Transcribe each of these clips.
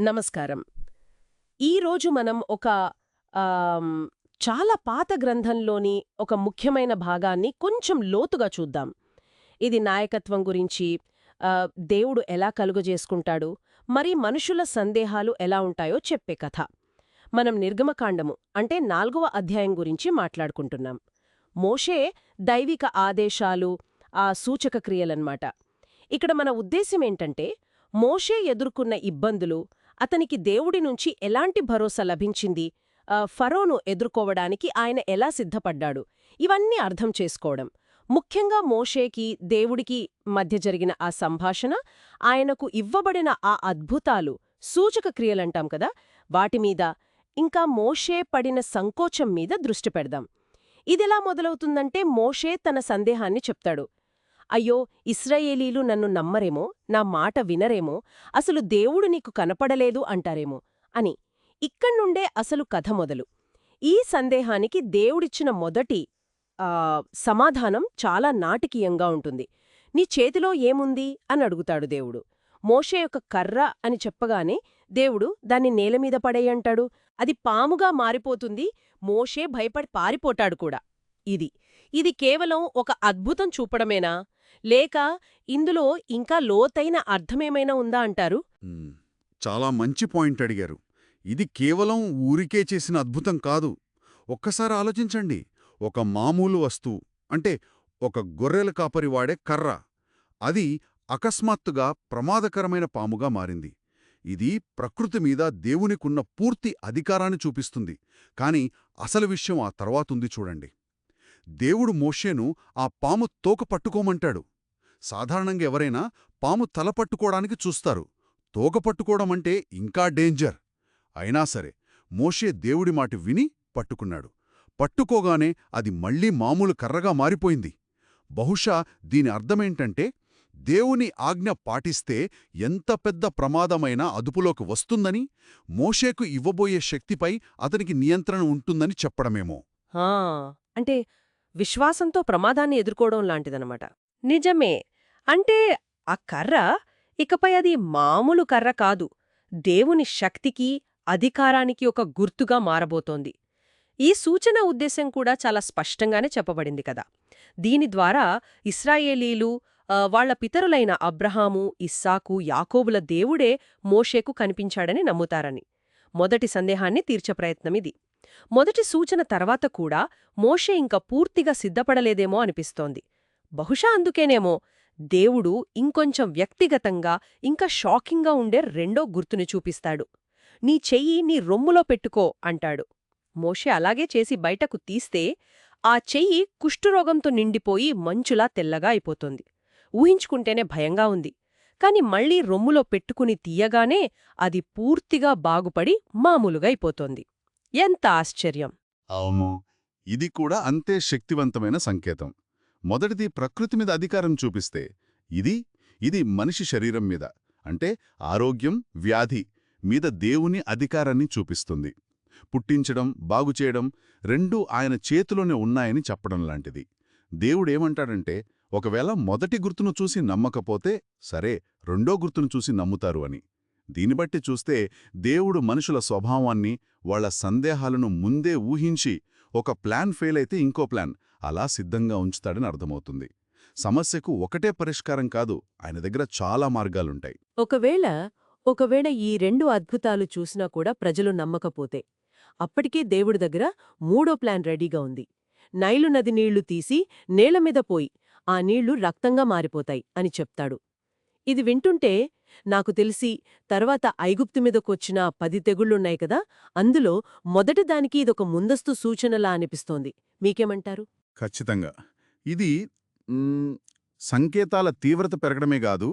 నమస్కారం. ఈరోజు మనం ఒక చాలా పాత గ్రంథంలోని ఒక ముఖ్యమైన భాగాన్ని కొంచెం లోతుగా చూద్దాం. ఇది నాయకత్వం గురించి దేవుడు ఎలా కలుగజేసుకుంటాడు మరి మనుషుల సందేహాలు ఎలా ఉంటాయో చెప్పే కథ. మనం నిర్గమకాండము అంటే నాల్గవ అధ్యాయం గురించి మాట్లాడుకుంటున్నాం. మోషే దైవిక ఆదేశాలు ఆ సూచక క్రియలన్నమాట ఇక్కడ మన ఉద్దేశమేంటంటే మోషే ఎదుర్కొన్న ఇబ్బందులు అతనికి దేవుడి నుంచి ఎలాంటి భరోసా లభించింది? ఫరోను ఎదుర్కోవడానికి ఆయన ఎలా సిద్ధపడ్డాడు? ఇవన్నీ అర్థం చేసుకోవడం. ముఖ్యంగా మోషేకి దేవుడికి మధ్య జరిగిన ఆ సంభాషణ ఆయనకు ఇవ్వబడిన ఆ అద్భుతాలు సూచక క్రియలంటాం కదా? వాటిమీద ఇంకా మోషే పడిన సంకోచం మీద దృష్టి పెడదాం. ఇదిలా మొదలవుతుందంటే మోషే తన సందేహాన్ని చెప్తాడు. అయ్యో ఇస్రాయేలీలు నన్ను నమ్మరేమో నా మాట వినరేమో అసలు దేవుడు నీకు కనపడలేదు అంటారేమో అని. ఇక్కడ్నుండే అసలు కథ మొదలు. ఈ సందేహానికి దేవుడిచ్చిన మొదటి సమాధానం చాలా నాటకీయంగా ఉంటుంది. నీ చేతిలో ఏముంది? అని అడుగుతాడు దేవుడు. మోషే యొక్క కర్ర అని చెప్పగానే దేవుడు దాన్ని నేలమీద పడేయంటాడు అది పాముగా మారిపోతుంది. మోషే భయపడి పారిపోతాడు కూడా. ఇది. ఇది కేవలం ఒక అద్భుతం చూపడమేనా? లేక ఇందులో ఇంకా లోతైన అర్థమేమైనా ఉందా అంటారు? చాలా మంచి పాయింట్ అడిగారు. ఇది కేవలం ఊరికే చేసిన అద్భుతం కాదు. ఒక్కసారి ఆలోచించండి. ఒక మామూలు వస్తువు అంటే ఒక గొర్రెల కాపరి వాడే కర్ర అది అకస్మాత్తుగా ప్రమాదకరమైన పాముగా మారింది. ఇది ప్రకృతి మీద దేవునికున్న పూర్తి అధికారాన్ని చూపిస్తుంది. కాని అసలు విషయం ఆ తర్వాతుంది చూడండి. దేవుడు మోషేను ఆ పాము తోక పట్టుకోమంటాడు. సాధారణంగా ఎవరైనా పాము తల పట్టుకోవడానికి చూస్తారు. తోక పట్టుకోవడమంటే ఇంకా డేంజర్. అయినా సరే మోషే దేవుడి మాట విని పట్టుకున్నాడు. పట్టుకోగానే అది మళ్ళీ మామూలు కర్రగా మారిపోయింది. బహుశా దీని అర్థమేంటంటే దేవుని ఆజ్ఞ పాటిస్తే ఎంత పెద్ద ప్రమాదమైనా అదుపులోకి వస్తుందని మోషేకు ఇవ్వబోయే శక్తిపై అతనికి నియంత్రణ ఉంటుందని చెప్పడమేమో. అంటే విశ్వాసంతో ప్రమాదాన్ని ఎదుర్కోవడం లాంటిదనమాట నిజమే. అంటే ఆ కర్ర ఇకపై అది మామూలు కర్ర కాదు. దేవుని శక్తికి అధికారానికి ఒక గుర్తుగా మారబోతోంది. ఈ సూచన ఉద్దేశం కూడా చాలా స్పష్టంగానే చెప్పబడింది కదా. దీని ద్వారా ఇస్రాయేలీలు వాళ్ళ వాళ్ళ పితరులైన అబ్రహాము ఇస్సాకు యాకోబుల దేవుడే మోషేకు కనిపించాడని నమ్ముతారని. మొదటి సందేహాన్ని తీర్చే ప్రయత్నమిది. మొదటి సూచన తర్వాత కూడా మోషే ఇంకా పూర్తిగా సిద్ధపడలేదేమో అనిపిస్తోంది. బహుశా అందుకేనేమో దేవుడు ఇంకొంచెం వ్యక్తిగతంగా ఇంకా షాకింగ్గా ఉండే రెండో గుర్తుని చూపిస్తాడు. నీ చెయ్యి నీ రొమ్ములో పెట్టుకో అంటాడు. మోషే అలాగే చేసి బయటకు తీస్తే ఆ చెయ్యి కుష్ఠరోగంతో నిండిపోయి మంచులా తెల్లగా అయిపోతోంది. ఊహించుకుంటేనే భయంగా ఉంది. కాని మళ్ళీ రొమ్ములో పెట్టుకుని తీయగానే అది పూర్తిగా బాగుపడి మామూలుగా అయిపోతోంది. ఎంత ఆశ్చర్యం. అవును. ఇది కూడా అంతే శక్తివంతమైన సంకేతం. మొదటిది ప్రకృతి మీద అధికారం చూపిస్తే ఇది ఇది మనిషి శరీరం మీద అంటే ఆరోగ్యం వ్యాధి మీద దేవుని అధికారాన్ని చూపిస్తుంది. పుట్టించడం బాగుచేయడం రెండూ ఆయన చేతిలోనే ఉన్నాయని చెప్పడం లాంటిది. దేవుడేమంటాడంటే ఒకవేళ మొదటి గుర్తును చూసి నమ్మకపోతే సరే రెండో గుర్తును చూసి నమ్ముతారు అని. దీన్ని బట్టి చూస్తే దేవుడు మనుషుల స్వభావాన్ని వాళ్ళ సందేహాలను ముందే ఊహించి ఒక ప్లాన్ ఫెయిల్ అయితే ఇంకో ప్లాన్ అలా సిద్ధంగా ఉంచుతాడని అర్థమవుతుంది. సమస్యకు ఒకటే పరిష్కారం కాదు ఆయన దగ్గర చాలా మార్గాలుంటాయి. ఒకవేళ ఒకవేళ ఈ రెండు అద్భుతాలు చూసినా కూడా ప్రజలు నమ్మకపోతే అప్పటికే దేవుడి దగ్గర మూడో ప్లాన్ రెడీగా ఉంది. నైలు నది నీళ్ళు తీసి నేలమీద పోయి ఆ నీళ్ళు రక్తంగా మారిపోతాయి అని చెప్తాడు. ఇది వింటుంటే నాకు తెలిసి తర్వాత ఐగుప్తు మీదకొచ్చిన పది తెగుళ్ళున్నాయి కదా అందులో మొదటి దానికి ఇదొక ముందస్తు సూచనలా అనిపిస్తోంది. మీకేమంటారు? ఖచ్చితంగా. ఇది సంకేతాల తీవ్రత పెరగడమే కాదు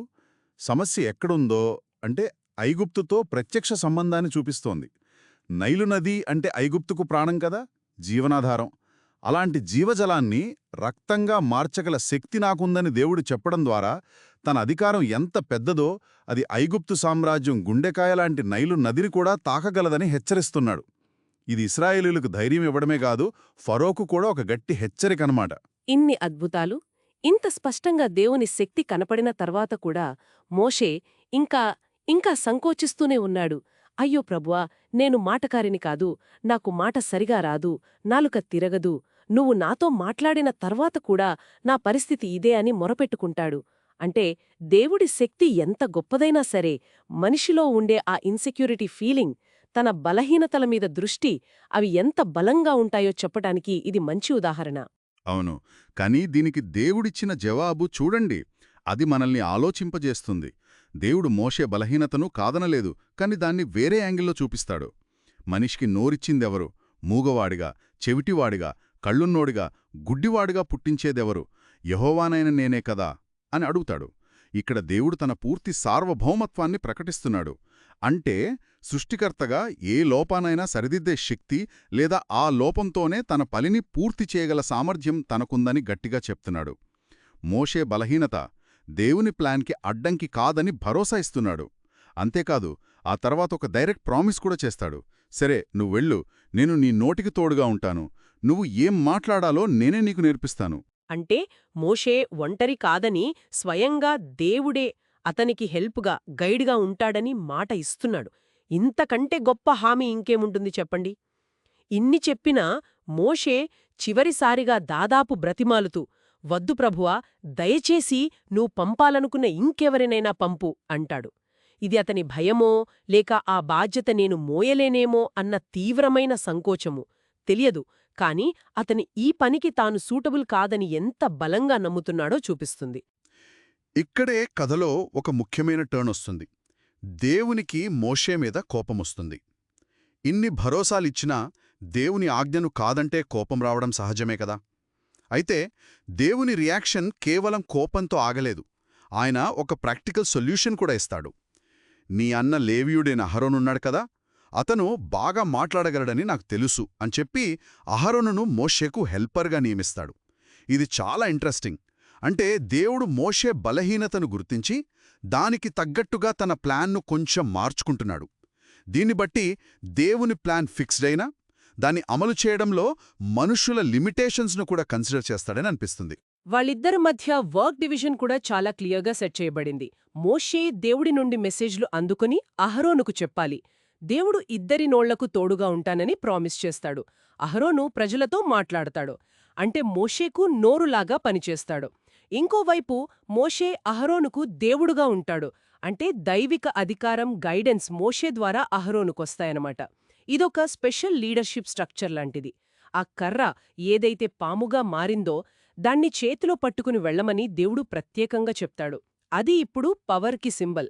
సమస్య ఎక్కడుందో అంటే ఐగుప్తుతో ప్రత్యక్ష సంబంధాన్ని చూపిస్తోంది. నైలు నది అంటే ఐగుప్తుకు ప్రాణం కదా జీవనాధారం. అలాంటి జీవజలాన్ని రక్తంగా మార్చగల శక్తి నాకుందని దేవుడు చెప్పడం ద్వారా తన అధికారం ఎంత పెద్దదో అది ఐగుప్తు సామ్రాజ్యం గుండెకాయలాంటి నైలు నదిని కూడా తాకగలదని హెచ్చరిస్తున్నాడు. ఇది ఇస్రాయేలీలకు ధైర్యం ఇవ్వడమే కాదు ఫరోకు కూడా ఒక గట్టి హెచ్చరికనమాట. ఇన్ని అద్భుతాలు ఇంత స్పష్టంగా దేవుని శక్తి కనపడిన తర్వాత కూడా మోషే ఇంకా ఇంకా సంకోచిస్తూనే ఉన్నాడు. అయ్యో ప్రభువా నేను మాటకారిని కాదు నాకు మాట సరిగా రాదు నాలుక తిరగదు నువ్వు నాతో మాట్లాడిన తర్వాత కూడా నా పరిస్థితి ఇదే అని మొరపెట్టుకుంటాడు. అంటే దేవుడి శక్తి ఎంత గొప్పదైనా సరే మనిషిలో ఉండే ఆ ఇన్సెక్యూరిటీ ఫీలింగ్ తన బలహీనతల మీద దృష్టి అవి ఎంత బలంగా ఉంటాయో చెప్పటానికి ఇది మంచి ఉదాహరణ. అవును. కానీ దీనికి దేవుడిచ్చిన జవాబు చూడండి అది మనల్ని ఆలోచింపజేస్తుంది. దేవుడు మోషే బలహీనతను కాదనలేదు కాని దాన్ని వేరే యాంగిల్లో చూపిస్తాడు. మనిషికి నోరిచ్చిందెవరు? మూగవాడిగా చెవిటివాడిగా కళ్ళున్నోడిగా గుడ్డివాడిగా పుట్టించేదెవరు? యహోవానైన నేనే కదా. అని అడుగుతాడు. ఇక్కడ దేవుడు తన పూర్తి సార్వభౌమత్వాన్ని ప్రకటిస్తున్నాడు. అంటే సృష్టికర్తగా ఏ లోపానైనా సరిదిద్దే శక్తి లేదా ఆ లోపంతోనే తన పలిని పూర్తి చేయగల సామర్థ్యం తనకుందని గట్టిగా చెప్తున్నాడు. మోషే బలహీనత దేవుని ప్లాన్కి అడ్డంకి కాదని భరోసా ఇస్తున్నాడు. అంతేకాదు ఆ తర్వాత ఒక డైరెక్ట్ ప్రామిస్ కూడా చేస్తాడు. సరే నువ్వెళ్ళు నేను నీ నోటికి తోడుగా ఉంటాను. నువ్వు ఏం మాట్లాడాలో నేనే నీకు నేర్పిస్తాను. అంటే మోషే ఒంటరి కాదని స్వయంగా దేవుడే అతనికి హెల్ప్గా గైడ్గా ఉంటాడని మాట ఇస్తున్నాడు. ఇంతకంటే గొప్ప హామీ ఇంకేముంటుంది చెప్పండి? ఇన్ని చెప్పినా మోషే చివరిసారిగా దాదాపు బ్రతిమాలుతూ వద్దు ప్రభువా దయచేసి నువ్వు పంపాలనుకున్న ఇంకెవరినైనా పంపు అంటాడు. ఇది అతని భయమో లేక ఆ బాధ్యత నేను మోయలేనేమో అన్న తీవ్రమైన సంకోచము. తెలియదు. కాని అతని ఈ పనికి తాను సూటబుల్ కాదని ఎంత బలంగా నమ్ముతున్నాడో చూపిస్తుంది. ఇక్కడే కథలో ఒక ముఖ్యమైన టర్న్ వస్తుంది. దేవునికి మోషే మీద కోపమొస్తుంది ఇన్ని భరోసాలిచ్చినా దేవుని ఆజ్ఞను కాదంటే కోపం రావడం సహజమే కదా. అయితే దేవుని రియాక్షన్ కేవలం కోపంతో ఆగలేదు. ఆయన ఒక ప్రాక్టికల్ సొల్యూషన్ కూడా ఇస్తాడు. నీ అన్న లేవియుడైన అహరోనున్నాడు కదా అతను బాగా మాట్లాడగలడని నాకు తెలుసు అని చెప్పి అహరోనును మోషేకు హెల్పర్గా నియమిస్తాడు. ఇది చాలా ఇంట్రెస్టింగ్. అంటే దేవుడు మోషే బలహీనతను గుర్తించి దానికి తగ్గట్టుగా తన ప్లాన్ను కొంచెం మార్చుకుంటున్నాడు. దీన్ని బట్టి దేవుని ప్లాన్ ఫిక్స్డ్ అయినా దాన్ని అమలు చేయడంలో మనుషుల లిమిటేషన్స్ను కూడా కన్సిడర్ చేస్తాడని అనిపిస్తుంది. వాళ్ళిద్దరి మధ్య వర్క్ డివిజన్ కూడా చాలా క్లియర్గా సెట్ చేయబడింది. మోషే దేవుడి నుండి మెసేజ్లు అందుకుని అహరోనుకు చెప్పాలి. దేవుడు ఇద్దరి నోళ్ళకు తోడుగా ఉంటానని ప్రామిస్ చేస్తాడు. అహరోను ప్రజలతో మాట్లాడతాడు. అంటే మోషేకు నోరులాగా పనిచేస్తాడు. ఇంకోవైపు మోషే అహరోనుకు దేవుడుగా ఉంటాడు. అంటే దైవిక అధికారం గైడెన్స్ మోషే ద్వారా అహరోనుకొస్తాయన్నమాట. ఇదొక స్పెషల్ లీడర్షిప్ స్ట్రక్చర్ లాంటిది. ఆ కర్ర ఏదైతే పాముగా మారిందో దాన్ని చేతిలో పట్టుకుని వెళ్ళమని దేవుడు ప్రత్యేకంగా చెప్తాడు. అది ఇప్పుడు పవర్కి సింబల్.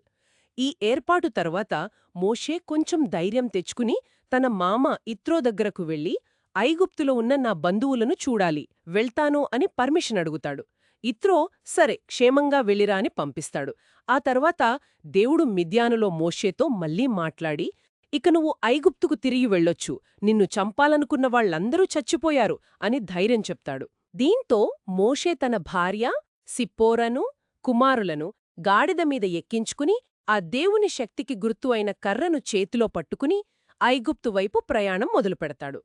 ఈ ఏర్పాటు తర్వాత మోషే కొంచెం ధైర్యం తెచ్చుకుని తన మామ ఇత్రో దగ్గరకు వెళ్ళి ఐగుప్తులో ఉన్న నా బంధువులను చూడాలి వెళ్తాను అని పర్మిషన్ అడుగుతాడు. ఇత్రో సరే క్షేమంగా వెళ్ళిరా అని పంపిస్తాడు. ఆ తర్వాత దేవుడు మిద్యానులో మోషేతో మళ్ళీ మాట్లాడి ఇక నువ్వు ఐగుప్తుకు తిరిగి వెళ్ళొచ్చు నిన్ను చంపాలనుకున్న వాళ్ళందరూ చచ్చిపోయారు అని ధైర్యం చెప్తాడు. దీంతో మోషే తన భార్య సిప్పోరను కుమారులను గాడిద మీద ఎక్కించుకుని ఆ దేవుని శక్తికి గుర్తు అయిన కర్రను చేతిలో పట్టుకుని ఐగుప్తు వైపు ప్రయాణం మొదలుపెడతాడు.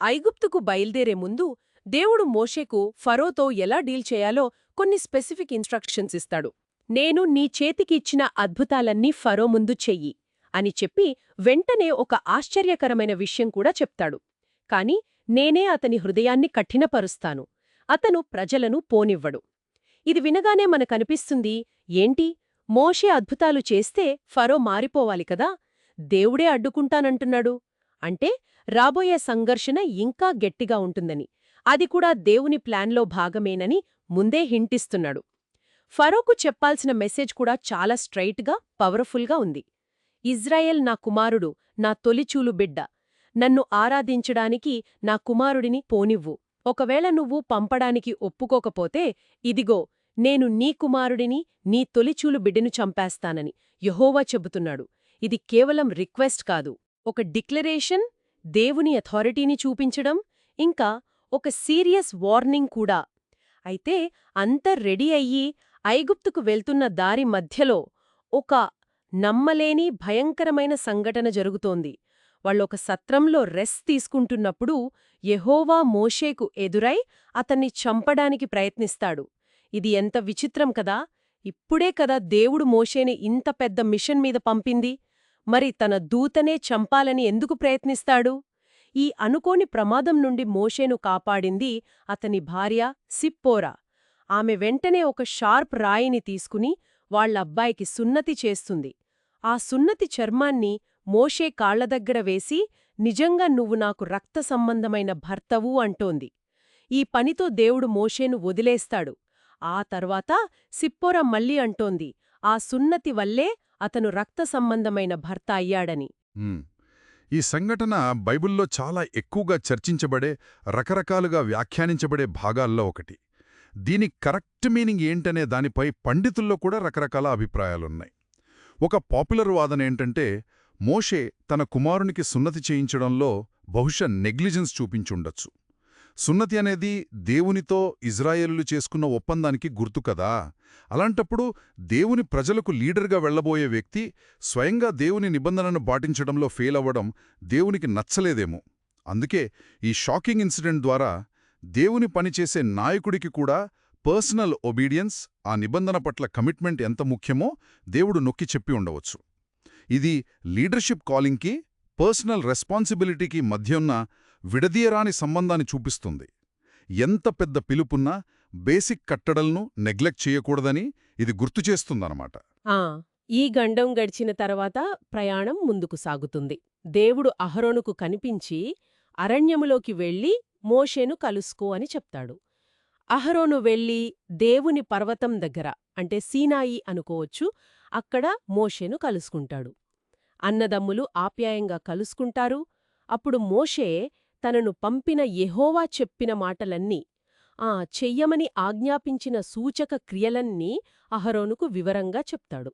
ఐగుప్తుకు బయల్దేరే ముందు దేవుడు మోషేకు ఫరోతో ఎలా డీల్ చేయాలో కొన్ని స్పెసిఫిక్ ఇన్స్ట్రక్షన్స్ ఇస్తాడు. నేను నీ చేతికి ఇచ్చిన అద్భుతాలన్నీ ఫరో ముందు చెయ్యి అని చెప్పి వెంటనే ఒక ఆశ్చర్యకరమైన విషయం కూడా చెప్తాడు. కాని నేనే అతని హృదయాన్ని కఠినపరుస్తాను. అతను ప్రజలను పోనివ్వడు. ఇది వినగానే మనకనిపిస్తుంది ఏంటి? మోషే అద్భుతాలు చేస్తే ఫరో మారిపోవాలి కదా? దేవుడే అడ్డుకుంటానంటున్నాడు. అంటే రాబోయే సంఘర్షణ ఇంకా గట్టిగా ఉంటుందని. అది కూడా దేవుని ప్లాన్లో భాగమేనని ముందే హింటిస్తున్నాడు. ఫరోకు చెప్పాల్సిన మెసేజ్ కూడా చాలా స్ట్రైట్గా పవర్ఫుల్గా ఉంది. ఇజ్రాయెల్ నా కుమారుడు నా తొలిచూలు బిడ్డ. నన్ను ఆరాధించడానికి నా కుమారుడిని పోనివ్వు. ఒకవేళ నువ్వు పంపడానికి ఒప్పుకోకపోతే ఇదిగో నేను నీ కుమారుడిని నీ తొలిచూలు బిడ్డను చంపేస్తానని యహోవా చెబుతున్నాడు. ఇది కేవలం రిక్వెస్ట్ కాదు. ఒక డిక్లరేషన్ దేవుని అథారిటీని చూపించడం ఇంకా ఒక సీరియస్ వార్నింగ్ కూడా. అయితే అంత రెడీ అయ్యి ఐగుప్తుకు వెళ్తున్న దారి మధ్యలో ఒక నమ్మలేని భయంకరమైన సంఘటన జరుగుతోంది. వాళ్ళొక సత్రంలో రెస్ తీసుకుంటున్నప్పుడు యెహోవా మోషేకు ఎదురై అతన్ని చంపడానికి ప్రయత్నిస్తాడు. ఇది ఎంత విచిత్రం కదా! ఇప్పుడే కదా దేవుడు మోషేని ఇంత పెద్ద మిషన్ మీద పంపింది. మరి తన దూతనే చంపాలని ఎందుకు ప్రయత్నిస్తాడు? ఈ అనుకోని ప్రమాదం నుండి మోషేను కాపాడింది అతని భార్య సిప్పోరా. ఆమె వెంటనే ఒక షార్ప్ రాయిని తీసుకుని వాళ్ళబ్బాయికి సున్నతి చేస్తుంది. ఆ సున్నతి చర్మాన్ని మోషే కాళ్ళ దగ్గర వేసి నిజంగా నువ్వు నాకు రక్త సంబంధమైన భర్తవు అంటోంది. ఈ పనితో దేవుడు మోషేను వదిలేస్తాడు. ఆ తర్వాత సిప్పోర మళ్ళీ అంటోంది ఆ సున్నతి వల్లే అతను రక్త సంబంధమైన భర్త అయ్యాడని. ఈ సంఘటన బైబిల్లో చాలా ఎక్కువగా చర్చించబడే రకరకాలుగా వ్యాఖ్యానించబడే భాగాల్లో ఒకటి. దీని కరెక్ట్ మీనింగ్ ఏంటనే దానిపై పండితుల్లో కూడా రకరకాల అభిప్రాయాలున్నాయి. ఒక పాపులర్ వాదన ఏంటంటే మోషే తన కుమారునికి సున్నతి చేయించడంలో బహుశా నెగ్లిజెన్స్ చూపించుండొచ్చు. సున్నతి అనేది దేవునితో ఇజ్రాయేలులు చేసుకున్న ఒప్పందానికి గుర్తు కదా. అలాంటప్పుడు దేవుని ప్రజలకు లీడర్గా వెళ్ళబోయే వ్యక్తి స్వయంగా దేవుని నిబంధనను పాటించడంలో ఫెయిల్ అవ్వడం దేవునికి నచ్చలేదేమో. అందుకే ఈ షాకింగ్ ఇన్సిడెంట్ ద్వారా దేవుని పనిచేసే నాయకుడికి కూడా పర్సనల్ ఒబీడియన్స్ ఆ నిబంధన పట్ల కమిట్మెంట్ ఎంత ముఖ్యమో దేవుడు నొక్కి చెప్పి ఉండవచ్చు. ఇది లీడర్షిప్ కాలింగ్కి పర్సనల్ రెస్పాన్సిబిలిటీకి మధ్య ఉన్న విడదీయరాని సంబంధాన్ని చూపిస్తుంది. ఎంత పెద్ద పిలుపున్నా బేసిక్ కట్టడలను నెగ్లెక్ట్ చేయకూడదని ఇది గుర్తు చేస్తుందన్నమాట. ఆ ఈ గండం గడిచిన తర్వాత ప్రయాణం ముందుకు సాగుతుంది. దేవుడు అహరోనుకు కనిపించి అరణ్యములోకి వెళ్ళి మోషేను కలుసుకో అని చెప్తాడు. అహరోను వెళ్ళి దేవుని పర్వతం దగ్గర అంటే సీనాయి అనుకోవచ్చు అక్కడ మోషేను కలుసుకుంటాడు. అన్నదమ్ములు ఆప్యాయంగా కలుసుకుంటారు. అప్పుడు మోషే తనను పంపిన యెహోవా చెప్పిన మాటలన్నీ ఆ చెయ్యమని ఆజ్ఞాపించిన సూచక క్రియలన్నీ అహరోనుకు వివరంగా చెప్తాడు.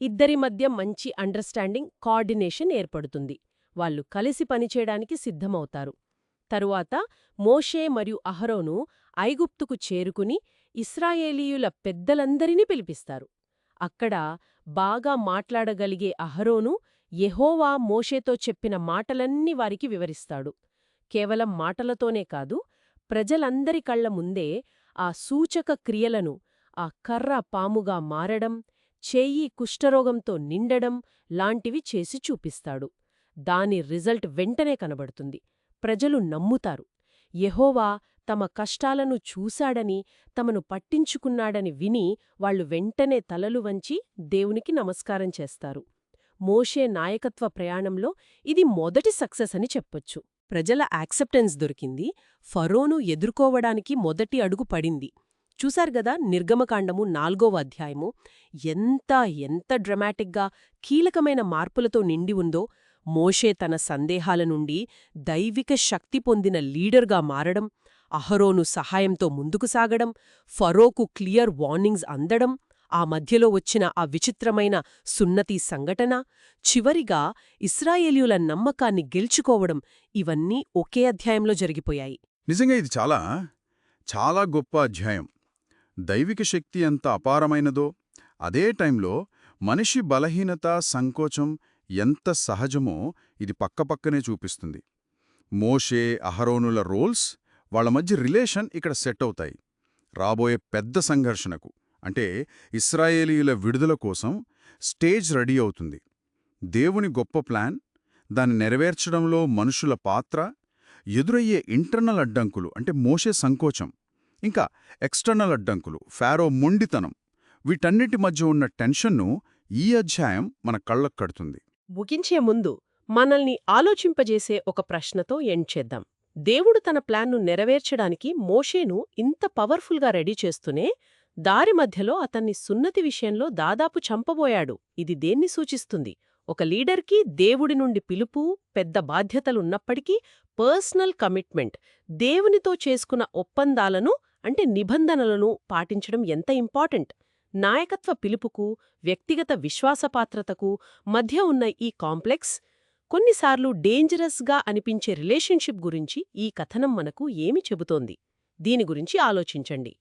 ఇద్దరి మధ్య మంచి అండర్స్టాండింగ్ కోఆర్డినేషన్ ఏర్పడుతుంది. వాళ్ళు కలిసి పనిచేయడానికి సిద్ధమవుతారు. తరువాత మోషే మరియు అహరోను ఐగుప్తుకు చేరుకుని ఇస్రాయేలీయుల పెద్దలందరినీ పిలిపిస్తారు. అక్కడ బాగా మాట్లాడగలిగే అహరోను యెహోవా మోషేతో చెప్పిన మాటలన్నీ వారికి వివరిస్తాడు. కేవలం మాటలతోనే కాదు ప్రజలందరి కళ్ళ ముందే ఆ సూచక క్రియలను ఆ కర్ర పాముగా మారడం చేయి కుష్ఠరోగంతో నిండడం లాంటివి చేసి చూపిస్తాడు. దాని రిజల్ట్ వెంటనే కనబడుతుంది. ప్రజలు నమ్ముతారు. యెహోవా తమ కష్టాలను చూశాడని తమను పట్టించుకున్నాడని విని వాళ్ళు వెంటనే తలలు వంచి దేవునికి నమస్కారం చేస్తారు. మోషే నాయకత్వ ప్రయాణంలో ఇది మొదటి సక్సెస్ అని చెప్పొచ్చు. ప్రజల యాక్సెప్టెన్స్ దొరికింది. ఫరోను ఎదుర్కోవడానికి మొదటి అడుగు పడింది. చూశారు గదా నిర్గమకాండము నాలుగవ అధ్యాయము. ఎంత ఎంత డ్రమాటిక్గా కీలకమైన మార్పులతో నిండి ఉందో మోషే తన సందేహాల నుండి దైవిక శక్తి పొందిన లీడర్గా మారడం అహరోను సహాయంతో ముందుకు సాగడం ఫరోకు క్లియర్ వార్నింగ్స్ అందడం ఆ మధ్యలో వచ్చిన ఆ విచిత్రమైన సున్నతి సంఘటన చివరిగా ఇస్రాయేలీయుల నమ్మకాన్ని గెలుచుకోవడం ఇవన్నీ ఒకే అధ్యాయంలో జరిగిపోయాయి. నిజంగా ఇది చాలా చాలా గొప్ప అధ్యాయం. దైవిక శక్తి ఎంత అపారమైనదో అదే టైంలో మనిషి బలహీనత సంకోచం ఎంత సహజమో ఇది పక్కపక్కనే చూపిస్తుంది. మోషే అహరోనుల రోల్స్ వాళ్ళ మధ్య రిలేషన్ ఇక్కడ సెట్ అవుతాయి. రాబోయే పెద్ద సంఘర్షణకు. అంటే ఇస్రాయేలీల విడుదల కోసం స్టేజ్ రెడీ అవుతుంది. దేవుని గొప్ప ప్లాన్ దాన్ని నెరవేర్చడంలో మనుషుల పాత్ర ఎదురయ్యే ఇంటర్నల్ అడ్డంకులు అంటే మోసే సంకోచం ఇంకా ఎక్స్టర్నల్ అడ్డంకులు ఫారో మొండితనం వీటన్నిటి మధ్య ఉన్న టెన్షన్ను ఈ అధ్యాయం మన కళ్ళకు కడుతుంది. ముగించే ముందు మనల్ని ఆలోచింపజేసే ఒక ప్రశ్నతో ఎండ్ చేద్దాం. దేవుడు తన ప్లాన్ను నెరవేర్చడానికి మోషేను ఇంత పవర్ఫుల్గా రెడీ చేస్తూనే దారి మధ్యలో అతన్ని సున్నతి విషయంలో దాదాపు చంపబోయాడు. ఇది దేన్ని సూచిస్తుంది? ఒక లీడర్కి దేవుడి నుండి పిలుపు పెద్ద బాధ్యతలున్నప్పటికీ పర్సనల్ కమిట్మెంట్ దేవునితో చేసుకున్న ఒప్పందాలను అంటే నిబంధనలను పాటించడం ఎంత ఇంపార్టెంట్? నాయకత్వ పిలుపుకు వ్యక్తిగత విశ్వాసపాత్రతకు మధ్య ఉన్న ఈ కాంప్లెక్స్ కొన్నిసార్లు డేంజరస్గా అనిపించే రిలేషన్షిప్ గురించి ఈ కథనం మనకు ఏమి చెబుతోంది? దీని గురించి ఆలోచించండి.